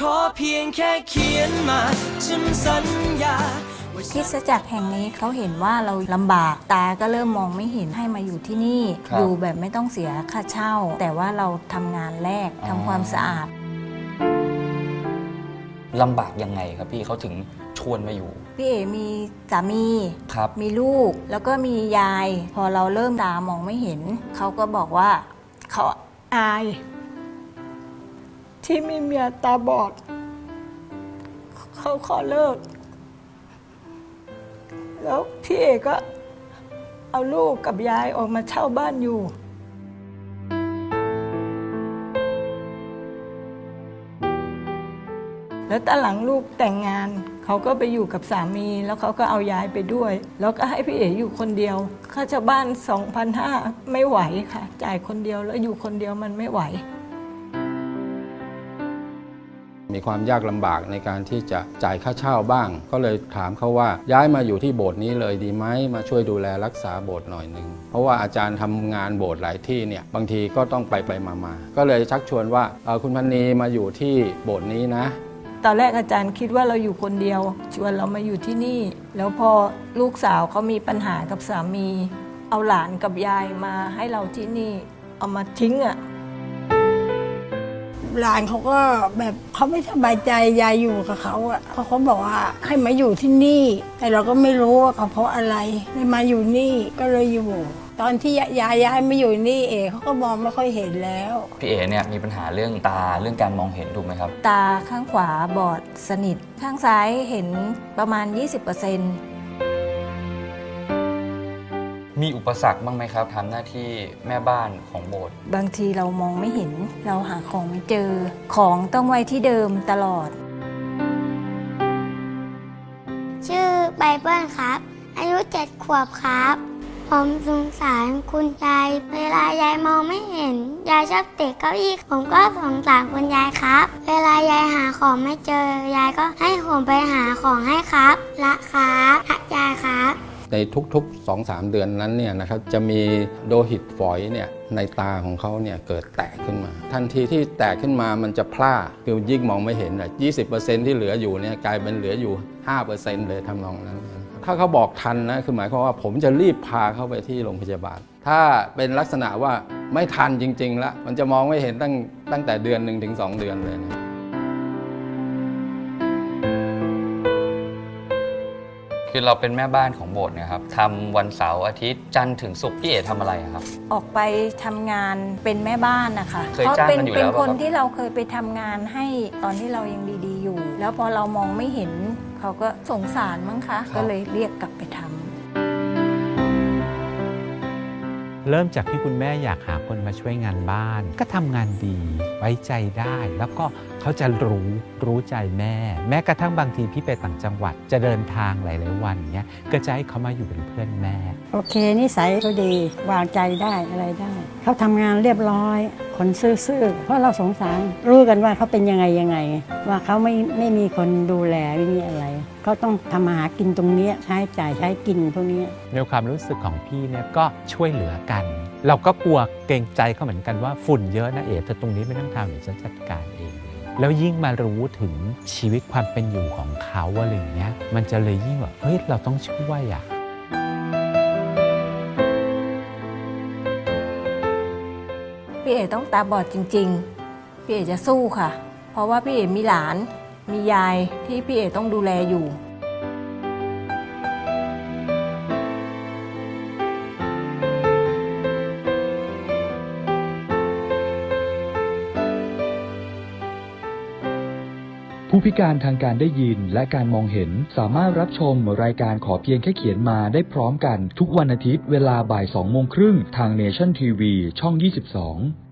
ขอเพียงแค่เขียนมา ฉันสัญญาว่าคริสตจักรแห่งนี้เขาเห็นว่าเราลำบากตาก็เริ่มมองไม่เห็นให้มาอยู่ที่นี่ ครับอยู่แบบไม่ต้องเสียค่าเช่า แต่ว่าเราทำงานแรกอ๋อ ทำความสะอาด ลำบากยังไงครับพี่เขาถึงชวนมาอยู่พี่เอมีสามี ครับ มีลูกแล้วก็มียาย พอเราเริ่มตามองไม่เห็น เขาก็บอกว่าเขาอาย ที่มีเมียตาบอด เขาขอเลิก แล้วพี่เอก็เอาลูกกับยายออกมาเช่าบ้านอยู่ แล้วตอนหลังลูกแต่งงาน เขาก็ไปอยู่กับสามี แล้วเขาก็เอายายไปด้วย แล้วก็ให้พี่เอ๋อยู่คนเดียว ค่าเช่าบ้าน2,500ไม่ไหวค่ะ จ่ายคนเดียวแล้วอยู่คนเดียวมันไม่ไหว มีความยากลำบากในการที่จะจ่ายค่าเช่าบ้าง ก็เลยถามเขาว่าย้ายมาอยู่ที่โบสถ์นี้เลยดีไหมมาช่วยดูแลรักษาโบสถ์หน่อยหนึ่งเพราะว่าอาจารย์ทำงานโบสถ์หลายที่เนี่ยบางทีก็ต้องไปไปมามาก็เลยชักชวนว่าเออคุณพันนีมาอยู่ที่โบสถ์นี้นะตอนแรกอาจารย์คิดว่าเราอยู่คนเดียว ชวนเรามาอยู่ที่นี่ แล้วพอลูกสาวเขามีปัญหากับสามี เอาหลานกับยายมาให้เราที่นี่ เอามาทิ้งอะ หลานเขาก็แบบเขาไม่สบายใจยายอยู่กับเขาอะเขาเขาบอกว่าให้มาอยู่ที่นี่ แต่เราก็ไม่รู้ว่าเขาเพราะอะไรไม่มาอยู่นี่ก็เลยอยู่ ตอนที่ยายย้ายมาอยู่นี่เองเขาก็มองไม่ค่อยเห็นแล้ว พี่เอ๋เนี่ยมีปัญหาเรื่องตาเรื่องการมองเห็นถูกไหมครับ ตาข้างขวาบอดสนิท ข้างซ้ายเห็นประมาณ 20% มีอุปสรรคบ้างไหมครับทำหน้าที่แม่บ้านของโบสถ์บางทีเรามองไม่เห็น เราหาของไม่เจอ ของต้องไว้ที่เดิมตลอด ชื่อไบเบิลครับ อายุเจ็ดขวบครับ ผมสงสารคุณยาย เวลายายมองไม่เห็น ยายชอบเตะเก้าอี้ ผมก็สงสารคุณยายครับ เวลายายหาของไม่เจอ ยายก็ให้ผมไปหาของให้ครับ ละครับรักยายครับ ในทุกๆ 2-3 เดือนนั้นเนี่ยนะครับจะมีโลหิตฝอยเนี่ยในตาของเขาเนี่ยเกิดแตกขึ้นมา ทันทีที่แตกขึ้นมามันจะพร่าคือยิ่งมองไม่เห็นอะ20%ที่เหลืออยู่เนี่ยกลายเป็นเหลืออยู่ 5%เลยทำนองนั้น ถ้าเขาบอกทันนะคือหมายความว่าผมจะรีบพาเขาไปที่โรงพยาบาล ถ้าเป็นลักษณะว่าไม่ทันจริงๆแล้วมันจะมองไม่เห็นตั้งตั้งแต่เดือนหนึ่งถึงสองเดือนเลยนะ คือเราเป็นแม่บ้านของโบสถ์เนะครับทำวันเสาร์อาทิตย์จันทร์ถึงศุกร์พี่เอ๋ทำอะไรอะครับ ออกไปทำงานเป็นแม่บ้านนะคะเคยเพราะจ้างเป็นกันอยู่เป็นแล้วคนป่ะครับ ที่เราเคยไปทำงานให้ตอนที่เรายังดีๆอยู่ แล้วพอเรามองไม่เห็นเขาก็สงสารมั้งคะ ก็เลยเรียกกลับไปทำ เริ่มจากที่คุณแม่อยากหาคนมาช่วยงานบ้าน ก็ทำงานดีไว้ใจได้ แล้วก็เขาจะรู้รู้ใจแม่ แม้กระทั่งบางทีพี่ไปต่างจังหวัดจะเดินทางหลาย ๆ วันเนี้ยก็จะให้เขามาอยู่เป็นเพื่อนแม่ โอเคนิสัยเขาดีวางใจได้อะไรได้ เขาทำงานเรียบร้อย คนซื่อๆ เพราะเราสงสารรู้กันว่าเขาเป็นยังไงยังไง ว่าเขาไม่ไม่มีคนดูแลไม่มีอะไรเขาต้องทำมาหากินตรงนี้ใช้จ่ายใช้กินพวกนี้ในความรู้สึกของพี่เนี่ยก็ช่วยเหลือกัน เราก็กลัวเกรงใจเขาเหมือนกันว่าฝุ่นเยอะนะเอ๋เธอตรงนี้ไม่ต้องทำเดี๋ยวฉันจัดการเองแล้วยิ่งมารู้ถึงชีวิตความเป็นอยู่ของเขาอะไรอย่างเงี้ยมันจะเลยยิ่งแบบเฮ้ยเราต้องช่วยอะ พี่เอ๋ต้องตาบอดจริง ๆ พี่เอ๋จะสู้ค่ะ เพราะว่าพี่เอ๋มีหลาน มียายที่พี่เอ๋ต้องดูแลอยู่ ผู้พิการทางการได้ยินและการมองเห็นสามารถรับชมรายการขอเพียงแค่เขียนมาได้พร้อมกัน ทุกวันอาทิตย์เวลาบ่าย2โมงครึ่งทาง Nation TV ช่อง 22